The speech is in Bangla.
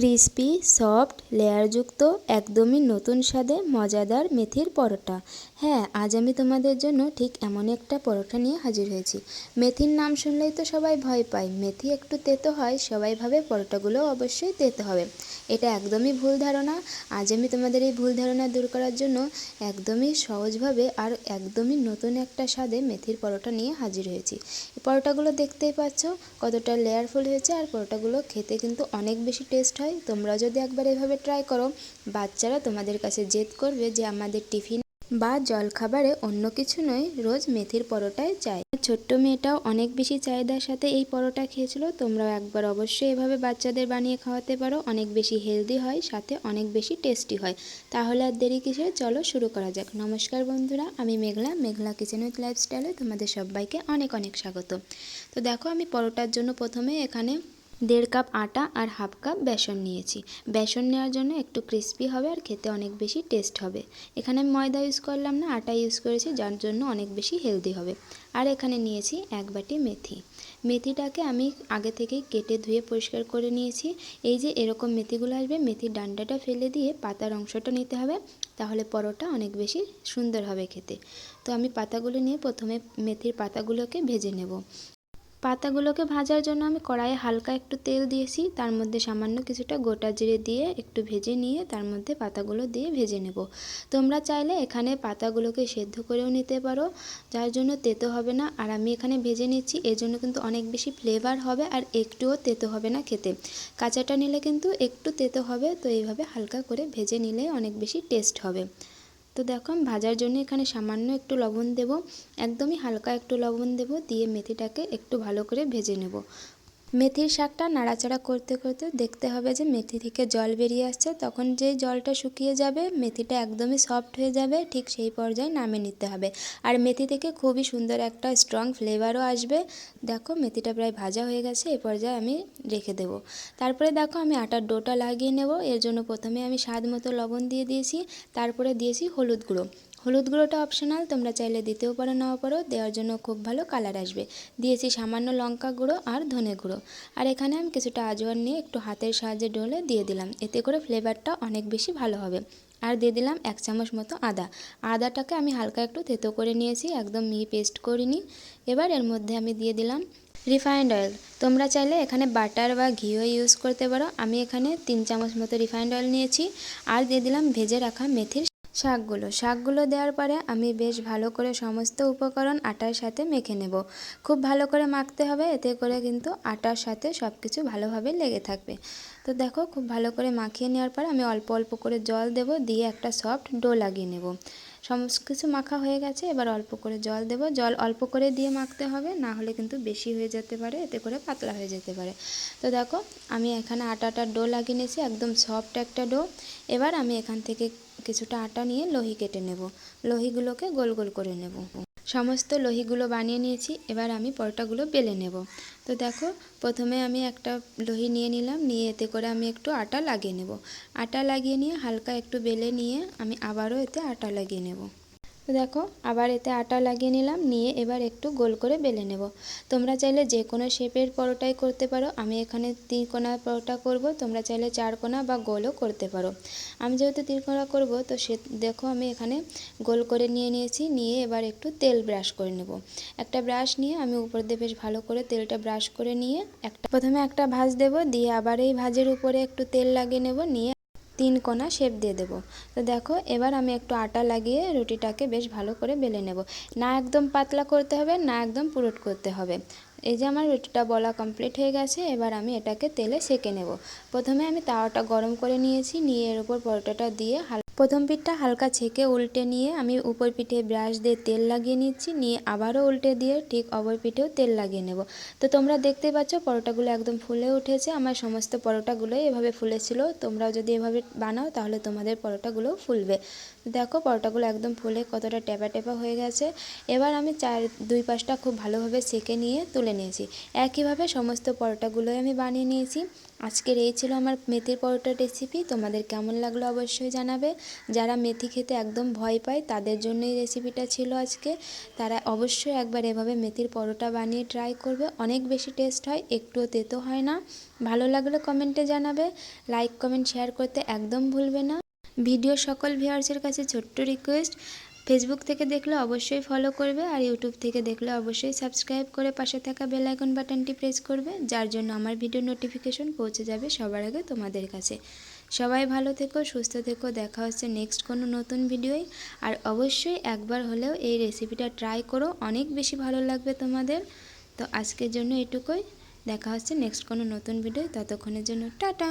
ক্রিস্পি, সফট, লেয়ারযুক্ত, একদমই নতুন স্বাদে মজাদার মেথির পরোটা। হ্যাঁ আজ আমি তোমাদের জন্য ঠিক এমন একটা পরোটা নিয়ে হাজির হয়েছি। মেথির নাম শুনলেই তো সবাই ভয় পায়। মেথি একটু তেতো হয়, সবাই ভাবে পরোটাগুলো অবশ্যই তেতো হবে। এটা একদমই ভুল ধারণা। আজ আমি তোমাদের এই ভুল ধারণা দূর করার জন্য একদমই সহজভাবে আর একদমই নতুন একটা স্বাদে মেথির পরোটা নিয়ে হাজির হয়েছি। পরোটাগুলো দেখতেই পাচ্ছ, কতটা লেয়ারফুল হয়েছে আর পরোটাগুলো খেতে কিন্তু অনেক বেশি টেস্ট হয়। তোমরা যদি একবার এভাবে ট্রাই করো, বাচ্চারা তোমাদের কাছে জেদ করবে যে আমাদের টিফিন বা জলখাবারে অন্য কিছু নয়, রোজ মেথির পরোটাই চাই। ছোট্ট মেয়েটাও অনেক বেশি চাহিদার সাথে এই পরোটা খেয়েছিল, তোমরাও একবার অবশ্যই এভাবে বাচ্চাদের বানিয়ে খাওয়াতে পারো, অনেক বেশি হেলদি হয়, সাথে অনেক বেশি টেস্টি হয়। তাহলে আর দেরি কিসের? চলো শুরু করা যাক। নমস্কার বন্ধুরা, আমি মেঘলা মেঘলা কিচেন উইথ লাইফস্টাইলে তোমাদের সবাইকে অনেক অনেক স্বাগত। তো দেখো আমি পরোটার জন্য প্রথমে এখানে দেড় কাপ আটা আর হাফ কাপ বেসন নিয়েছি। বেসন নেওয়ার জন্য একটু ক্রিস্পি হবে আর খেতে অনেক বেশি টেস্ট হবে। এখানে আমি ময়দা ইউজ করলাম না, আটা ইউজ করেছি, যার জন্য অনেক বেশি হেলদি হবে। আর এখানে নিয়েছি এক বাটি মেথি। মেথিটাকে আমি আগে থেকেই কেটে ধুয়ে পরিষ্কার করে নিয়েছি। এই যে এরকম মেথিগুলো আসবে, মেথির ডান্ডাটা ফেলে দিয়ে পাতার অংশটা নিতে হবে, তাহলে পরোটা অনেক বেশি সুন্দর হবে খেতে। তো আমি পাতাগুলো নিয়ে প্রথমে মেথির পাতাগুলোকে ভেজে নেব। পাতাগুলোকে ভাজার জন্য আমি কড়াইয়ে হালকা একটু তেল দিয়েছি। তার মধ্যে সামান্য কিছুটা গোটা জিরে দিয়ে একটু ভেজে নিয়ে তার মধ্যে পাতাগুলো দিয়ে ভেজে নেব। তোমরা চাইলে এখানে পাতাগুলোকে সেদ্ধ করেও নিতে পারো, যার জন্য তেতো হবে না। আর আমি এখানে ভেজে নিচ্ছি, এর জন্য কিন্তু অনেক বেশি ফ্লেভার হবে আর একটুও তেতো হবে না খেতে। কাঁচাটা নিলে কিন্তু একটু তেতো হবে, তো এইভাবে হালকা করে ভেজে নিলে অনেক বেশি টেস্ট হবে। তো দেখো ভাজার জন্য এখানে সামান্য একটু লবণ দেব। একদমই হালকা একটু লবণ দেব, দিয়ে মেথিটাকে একটু ভালো করে ভেজে নেব। মেথির শাকটা নাড়াচাড়া করতে করতে দেখতে হবে যে মেথি থেকে জল বেরিয়ে আসছে। তখন যে জলটা শুকিয়ে যাবে, মেথিটা একদমই সফট হয়ে যাবে, ঠিক সেই পর্যায়ে নামে নিতে হবে। আর মেথি থেকে খুবই সুন্দর একটা স্ট্রং ফ্লেভারও আসবে। দেখো মেথিটা প্রায় ভাজা হয়ে গেছে এই পর্যায়ে আমি রেখে দেবো। তারপরে দেখো আমি আটার ডোটা লাগিয়ে নেব। এর জন্য প্রথমে আমি স্বাদ মতো লবণ দিয়ে দিয়েছি, তারপরে দিয়েছি হলুদ গুঁড়ো। হলুদ গুঁড়োটা অপশনাল তোমরা চাইলে দিতেও পারো, নাও পারো, দেওয়ার জন্য খুব ভালো কালার আসবে। দিয়েছি সামান্য লঙ্কা গুঁড়ো আর ধনে গুঁড়ো। আর এখানে আমি কিছুটা আজওয়ান নিয়ে একটু হাতের সাহায্যে ডলে দিয়ে দিলাম। এতে করে ফ্লেভারটা অনেক বেশি ভালো হবে। আর দিয়ে দিলাম এক চামচ মতো আদা। আদাটাকে আমি হালকা একটু থেতো করে নিয়েছি, একদম মিহি পেস্ট করিনি। এবার এর মধ্যে আমি দিয়ে দিলাম রিফাইন্ড অয়েল তোমরা চাইলে এখানে বাটার বা ঘিও ইউজ করতে পারো। আমি এখানে তিন চামচ মতো রিফাইন্ড অয়েল নিয়েছি। আর দিয়ে দিলাম ভেজে রাখা মেথির শাকগুলো। শাকগুলো দেওয়ার পরে আমি বেশ ভালো করে সমস্ত উপকরণ আটার সাথে মেখে নেব। খুব ভালো করে মাখতে হবে, এতে করে কিন্তু আটার সাথে সব কিছু ভালোভাবে লেগে থাকবে। তো দেখো, খুব ভালো করে মাখিয়ে নেওয়ার পর আমি অল্প অল্প করে জল দেব, দিয়ে একটা সফট ডো লাগিয়ে নেব। সমস্ত কিছু মাখা হয়ে গেছে, এবার অল্প করে জল দেব। জল অল্প করে দিয়ে মাখতে হবে, না হলে কিন্তু বেশি হয়ে যেতে পারে, এতে করে পাতলা হয়ে যেতে পারে। তো দেখো, আমি এখানে আটাটার ডো লাগিয়ে নিয়েছি, একদম সফট একটা ডো। এবার আমি এখান থেকে কিছুটা আটা নিয়ে লোহি কেটে নেব। লোহিগুলোকে গোল গোল করে নেব। সমস্ত লোহিগুলো বানিয়ে নিয়েছি, এবার আমি পরোটাগুলো বেলে নেব। তো দেখো, প্রথমে আমি একটা লোহি নিয়ে নিলাম, নিয়ে এতে করে আমি একটু আটা লাগিয়ে নেব। আটা লাগিয়ে নিয়ে হালকা একটু বেলে নিয়ে আমি আবারও এতে আটা লাগিয়ে নেব। দেখো, আবার এতে আটা লাগিয়ে নিলাম, নিয়ে এবার একটু গোল করে বেলে নেব। তোমরা চাইলে যে কোনো শেপের পরোটাই করতে পারো। আমি এখানে তিনকোনা পরোটা করব, তোমরা চাইলে চারকোনা বা গোলও করতে পারো। আমি যেহেতু তিনকোনা করব, তো সে, দেখো আমি এখানে গোল করে নিয়ে নিয়েছি, নিয়ে এবার একটু তেল ব্রাশ করে নেব। একটা ব্রাশ নিয়ে আমি উপর দিয়ে বেশ ভালো করে তেলটা ব্রাশ করে নিয়ে একটা, প্রথমে একটা ভাজ দেব, দিয়ে আবার এই ভাজের উপরে একটু তেল লাগিয়ে নেব, নিয়ে তিন কোনা শেপ দিয়ে দেবো। তো দেখো, এবার আমি একটু আটা লাগিয়ে রুটিটাকে বেশ ভালো করে বেলে নেব। না একদম পাতলা করতে হবে, না একদম পুরুট করতে হবে। এই যে আমার রুটিটা বলা কমপ্লিট হয়ে গেছে, এবার আমি এটাকে তেলে সেকে নেব। প্রথমে আমি তাওয়াটা গরম করে নিয়েছি, নিয়ে এর উপর পরোটাটা দিয়ে হাল প্রথম পিঠটা হালকা ছেঁকে উল্টে নিয়ে আমি উপর পিঠে ব্রাশ দিয়ে তেল লাগিয়ে নিচ্ছি। নিয়ে আবারও উল্টে দিয়ে ঠিক অপর পিঠেও তেল লাগিয়ে নেব। তো তোমরা দেখতে পাচ্ছ পরোটাগুলো একদম ফুলে উঠেছে। আমার সমস্ত পরোটাগুলোই এভাবে ফুলেছিল। তোমরাও যদি এভাবে বানাও তাহলে তোমাদের পরোটাগুলোও ফুলবে। দেখো পরোটাগুলো একদম ফুলে কতটা টেপা টেপা হয়ে গেছে। এবার আমি চার, দুই পাশটা খুব ভালোভাবে সেকে নিয়ে তুলে নিয়েছি। একইভাবে সমস্ত পরোটাগুলোই আমি বানিয়ে নিয়েছি। আজকের এই ছিল আমার মেথির পরোটার রেসিপি তোমাদের কেমন লাগল অবশ্যই জানাবে। যারা মেথি খেতে একদম ভয় পায়, তাদের জন্য এই রেসিপিটা ছিল আজকে। তারা অবশ্যই একবার এভাবে মেথির পরোটা বানিয়ে ট্রাই করবে। অনেক বেশি টেস্ট হয়, একটুও তেতো হয় না। ভালো লাগলে কমেন্টে জানাবে। লাইক কমেন্ট শেয়ার করতে একদম ভুলবে না। ভিডিও সকল ভিউয়ার্সের কাছে ছোট্ট রিকোয়েস্ট ফেসবুক থেকে দেখলে অবশ্যই ফলো করবে আর ইউটিউব থেকে দেখলে অবশ্যই সাবস্ক্রাইব করে পাশে থাকা বেল আইকন বাটনটি প্রেস করবে, যার জন্য আমার ভিডিও নোটিফিকেশন পৌঁছে যাবে সবার আগে তোমাদের কাছে। সবাই ভালো থেকো, সুস্থ থেকো, দেখা হচ্ছে নেক্সট কোনো নতুন ভিডিওয় আর অবশ্যই একবার হলেও এই রেসিপিটা ট্রাই করো, অনেক বেশি ভালো লাগবে তোমাদের। তো আজকের জন্য এটুকুই, দেখা হচ্ছে নেক্সট কোনো নতুন ভিডিও ততক্ষণের জন্য টাটা!